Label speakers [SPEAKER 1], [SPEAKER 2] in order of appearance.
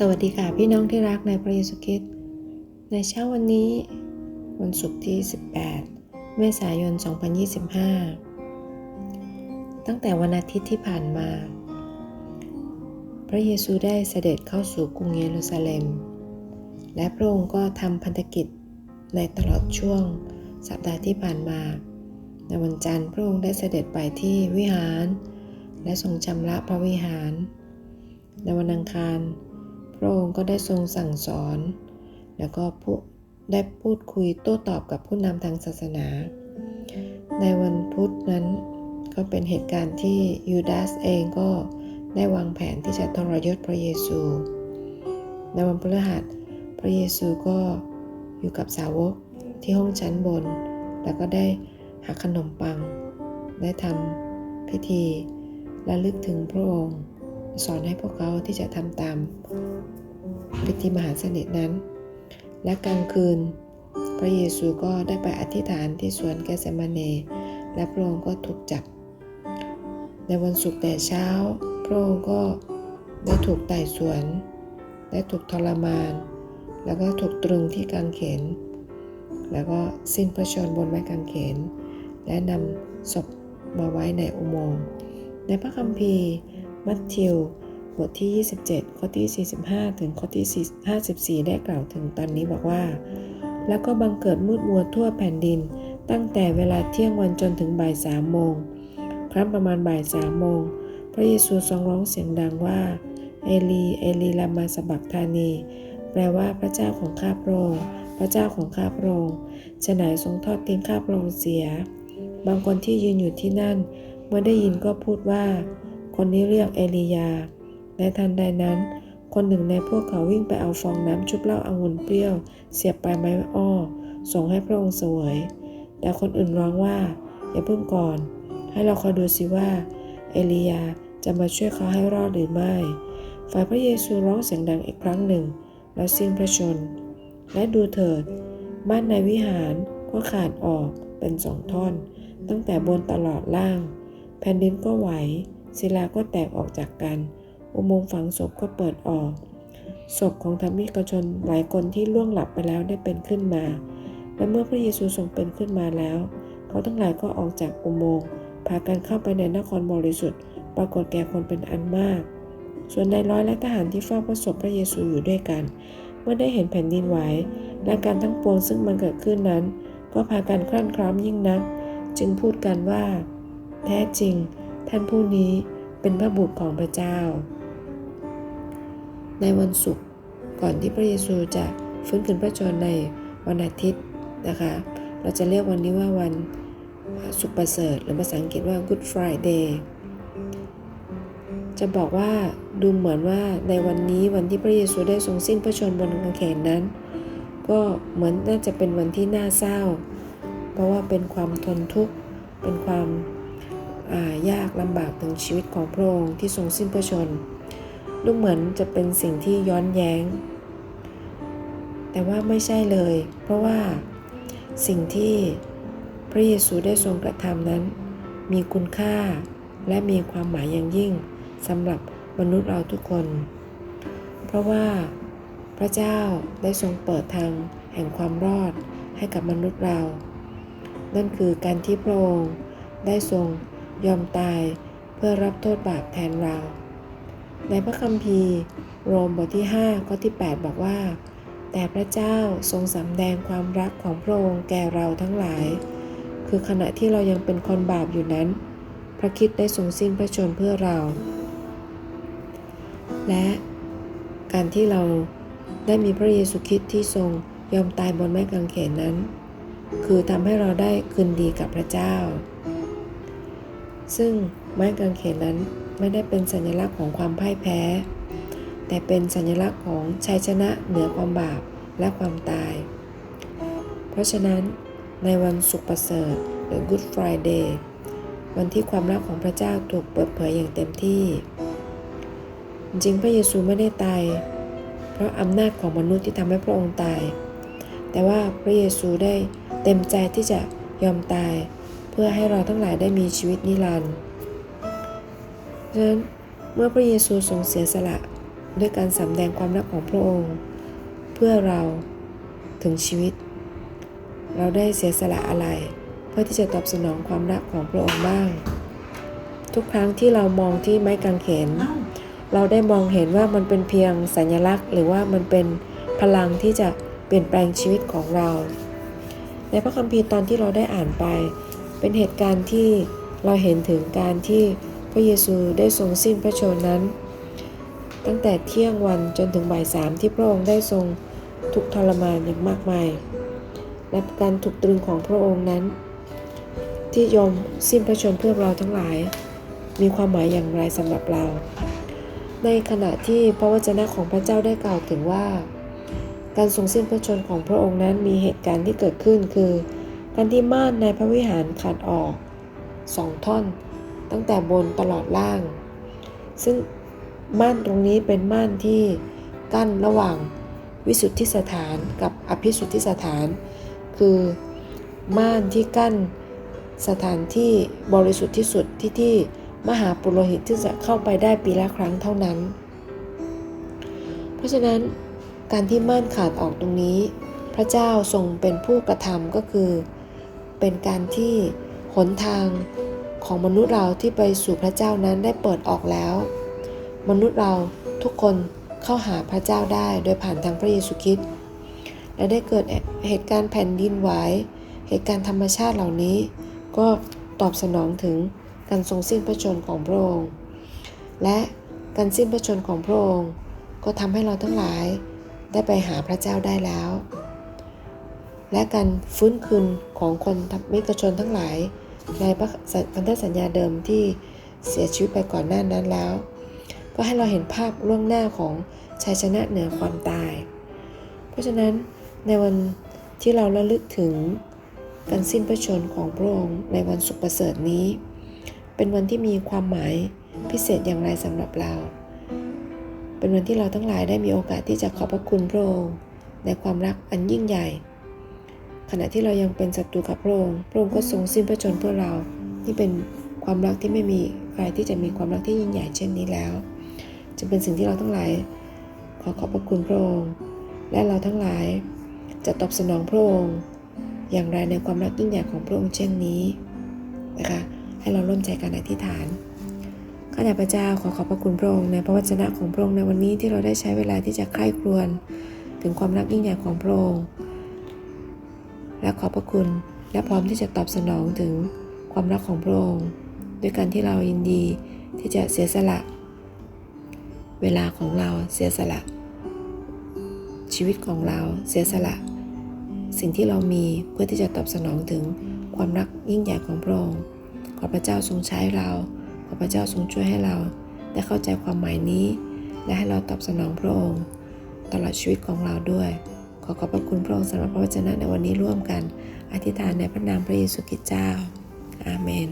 [SPEAKER 1] สวัสดีค่ะพี่น้องที่รักในพระเยซูคริสต์ในเช้าวันนี้ วันศุกร์ที่ 18 เมษายน 2025 ตั้งแต่วันอาทิตย์ที่ผ่านมา พระเยซูได้เสด็จเข้าสู่กรุงเยรูซาเล็ม และพระองค์ก็ทำพันธกิจในตลอดช่วงสัปดาห์ที่ผ่านมา ในวันจันทร์พระองค์ได้เสด็จไปที่วิหาร และทรงชำระพระวิหาร ในวันอังคาร พระองค์ก็ได้ทรงสั่งสอน แล้วก็พูดได้พูดคุยโต้ตอบกับผู้นำทางศาสนา ในวันพุธนั้นก็เป็นเหตุการณ์ที่ยูดาสเองก็ได้วางแผนที่จะทรยศพระเยซู ในวันพฤหัสพระเยซูก็อยู่กับสาวกที่ห้องชั้นบน แล้วก็ได้หักขนมปัง ได้ทำพิธีและลึกถึงพระองค์ สอนให้พวกเขาที่จะทำตาม พิธีมหาสนิทนั้น และกลางคืน พระเยซูก็ได้ไปอธิษฐานที่สวนแกสมาเน และพระองค์ก็ถูกจับ ในวันศุกร์แต่เช้า พระองค์ก็ได้ถูกไต่สวน ได้ถูกทรมาน แล้วก็ถูกตรึงที่กางเขน แล้วก็สิ้นพระชนบนไม้กางเขน และนำศพมาไว้ในอุโมงค์ในพระคัมภีร์ มัทธิว บทที่ 27 ข้อที่ 45 ถึงข้อที่ 54 ได้กล่าวถึงตอนนี้บอกว่า แล้วก็บังเกิดมืดมัวทั่วแผ่นดิน ตั้งแต่เวลาเที่ยงวันจนถึงบ่ายสามโมง ครั้นประมาณบ่ายสามโมง พระเยซูทรงร้องเสียงดังว่า เอลี เอลีลามาสบักธานี แปลว่าพระเจ้าของข้าพระองค์พระเจ้าของข้าพระองค์ฉะไหนทรงทอดทิ้งข้าพระองค์เสีย บางคนที่ยืนอยู่ที่นั่น เมื่อได้ยินก็พูดว่า คนนี้เรียกเอลียา ในทันใดนั้น คนหนึ่งในพวกเขาวิ่งไปเอาฟองน้ำชุบเหล้าอางุ่นเปรี้ยว เสียบปลายไม้อ้อ ส่งให้พระองค์เสวย แต่คนอื่นร้องว่า อย่าเพิ่งก่อน ให้เราคอยดูสิว่า เอลียาจะมาช่วยเขาให้รอดหรือไม่ ฝ่ายพระเยซูร้องเสียงดังอีกครั้งหนึ่ง แล้วสิ้นพระชน และดูเถิดบ้านในวิหารก็ขาดออกเป็นสองท่อน ตั้งแต่บนตลอดล่าง แผ่นดินก็ไหวศิลาก็แตกออกจากกัน อุโมงค์ฝังศพก็เปิดออก ศพของธรรมิกชนหลายคนที่ล่วงหลับไปแล้วได้เป็นขึ้นมา และเมื่อพระเยซูทรงเป็นขึ้นมาแล้ว เขาทั้งหลายก็ออกจากอุโมงค์พากันเข้าไปในนครบริสุทธิ์ ปรากฏแก่คนเป็นอันมาก ส่วนนายร้อยและทหารที่เฝ้าพระศพพระเยซูอยู่ด้วยกัน เมื่อได้เห็นแผ่นดินไหวและการทั้งปวงซึ่งมันเกิดขึ้นนั้น ก็พากันครั่นคร้ามยิ่งนัก จึงพูดกันว่า แท้จริง ท่านผู้นี้เป็นพระบุตรของพระเจ้า ในวันศุกร์ก่อนที่พระเยซูจะฟื้นคืนพระชนในวันอาทิตย์นะคะ เราจะเรียกวันนี้ว่าวันสุขประเสริฐหรือภาษาอังกฤษว่า Good Friday จะบอกว่าดูเหมือนว่าในวันนี้วันที่พระเยซูได้ทรงสิ้นพระชนบนกางเขนนั้น ก็เหมือนน่าจะเป็นวันที่น่าเศร้า เพราะว่าเป็นความทนทุกข์เป็นความยากลำบากถึงชีวิตของพระองค์ที่ทรงสิ้นพระชนม์ ดูเหมือนจะเป็นสิ่งที่ย้อนแย้ง แต่ว่าไม่ใช่เลย เพราะว่าสิ่งที่พระเยซูได้ทรงกระทำนั้น มีคุณค่าและมีความหมายอย่างยิ่งสำหรับมนุษย์เราทุกคน เพราะว่าพระเจ้าได้ทรงเปิดทางแห่งความรอดให้กับมนุษย์เรา นั่นคือการที่พระองค์ได้ทรงยอมตายเพื่อรับโทษบาปแทนเรา ในพระคัมภีร์ โรมบทที่5ข้อที่ 8 บอกว่า แต่พระเจ้าทรงสำแดงความรักของพระองค์แก่เราทั้งหลาย คือขณะที่เรายังเป็นคนบาปอยู่นั้น พระคิดได้ทรงสิ้นพระชนเพื่อเรา และการที่เราได้มีพระเยซูคริสต์ที่ทรงยอมตายบนไม้กางเขนนั้น คือทำให้เราได้คืนดีกับพระเจ้า ซึ่งไม้กางเขนนั้น ไม่ได้เป็นสัญลักษณ์ของความพ่ายแพ้ แต่เป็นสัญลักษณ์ของชัยชนะเหนือความบาปและความตาย เพราะฉะนั้นในวันสุขประเสริฐหรือ Good Friday วันที่ความรักของพระเจ้าถูกเปิดเผยอย่างเต็มที่ จริงพระเยซูไม่ได้ตาย เพราะอำนาจของมนุษย์ที่ทำให้พระองค์ตาย แต่ว่าพระเยซูได้เต็มใจที่จะยอมตาย เพื่อให้เราทั้งหลายได้มีชีวิตนิรันดร์ ฉะนั้นเมื่อพระเยซูทรงเสียสละด้วยการสำแดงความรักของพระองค์ เพื่อเราถึงชีวิต เราได้เสียสละอะไร เพื่อที่จะตอบสนองความรักของพระองค์บ้าง ทุกครั้งที่เรามองที่ไม้กางเขน เราได้มองเห็นว่ามันเป็นเพียงสัญลักษณ์ หรือว่ามันเป็นพลังที่จะเปลี่ยนแปลงชีวิตของเรา ในพระคัมภีร์ตอนที่เราได้อ่านไป เป็นเหตุการณ์ที่เราเห็นถึงการที่ พระเยซูได้ทรงสิ้นพระชนนั้น ตั้งแต่เที่ยงวันจนถึงบ่ายสามที่พระองค์ได้ทรงทุกทรมานอย่างมากมาย และการถูกตรึงของพระองค์นั้น ที่ยอมสิ้นพระชนเพื่อเราทั้งหลาย มีความหมายอย่างไรสำหรับเรา ในขณะที่พระวจนะของพระเจ้าได้กล่าวถึงว่า การทรงสิ้นพระชนของพระองค์นั้นมีเหตุการณ์ที่เกิดขึ้นคือการที่ม่านในพระวิหารขาดออกสองท่อน ตั้งแต่บนตลอดล่าง ซึ่งม่านตรงนี้เป็นม่านที่กั้นระหว่างวิสุทธิสถานกับอภิสุทธิสถาน คือม่านที่กั้นสถานที่บริสุทธิ์ที่สุดที่ที่มหาปุโรหิตที่จะเข้าไปได้ปีละครั้งเท่านั้น เพราะฉะนั้นการที่ม่านขาดออกตรงนี้ พระเจ้าทรงเป็นผู้กระทำก็คือ เป็นการที่หนทาง ของมนุษย์เราที่ไปสู่พระเจ้านั้นได้เปิดออกแล้ว มนุษย์เราทุกคนเข้าหาพระเจ้าได้โดยผ่านทางพระเยซูคริสต์และได้เกิดเหตุการณ์แผ่นดินไหวเหตุการณ์ธรรมชาติเหล่านี้ ก็ตอบสนองถึงการทรงสิ้นพระชนของพระองค์ และการสิ้นพระชนของพระองค์ ก็ทำให้เราทั้งหลายได้ไปหาพระเจ้าได้แล้ว และการฟื้นคืนของคนมิกชนทั้งหลาย ในพระพันธสัญญาเดิมที่เสียชีวิตไปก่อนหน้านั้นแล้ว ก็ให้เราเห็นภาพล่วงหน้าของชัยชนะเหนือความตาย เพราะฉะนั้นในวันที่เราระลึกถึงการสิ้นพระชนม์ของพระองค์ในวันสุขประเสริฐนี้ เป็นวันที่มีความหมายพิเศษอย่างไรสำหรับเรา เป็นวันที่เราทั้งหลายได้มีโอกาสที่จะขอบพระคุณพระองค์ในความรักอันยิ่งใหญ่ ขณะที่เรายังเป็นศัตรูกับพระองค์พระองค์ก็ทรงสิ้นพระชนเพื่อเราที่เป็นความรักที่ไม่มีใครที่จะมีความรักที่ยิ่งใหญ่เช่นนี้แล้ว จะเป็นสิ่งที่เราทั้งหลาย ขอขอบพระคุณพระองค์ และเราทั้งหลายจะตอบสนองพระองค์ อย่างไรในความรักยิ่งใหญ่ของพระองค์เช่นนี้นะคะให้เราร่วมใจกันอธิษฐานข้าแต่พระเจ้าขอขอบพระคุณพระองค์ในพระวจนะของพระองค์ในวันนี้ที่เราได้ใช้เวลาที่จะใคร่ครวญถึงความรักยิ่งใหญ่ของพระองค์ และขอบพระคุณและพร้อมที่จะตอบสนองถึงความรักของพระองค์ด้วยการที่เรายินดีที่จะเสียสละ เวลาของเราเสียสละ ชีวิตของเราเสียสละ สิ่งที่เรามีเพื่อที่จะตอบสนองถึงความรักยิ่งใหญ่ของพระองค์ขอพระเจ้าทรงใช้เราขอพระเจ้าทรงช่วยให้เราได้เข้าใจความหมายนี้ และให้เราตอบสนองพระองค์ ตลอดชีวิตของเราด้วย อขอบพระคุณพระองค์สำหรับพระวจนะในวันนี้ร่วมกัน อธิษฐานในพระนามพระเยซูคริสต์เจ้า อาเมน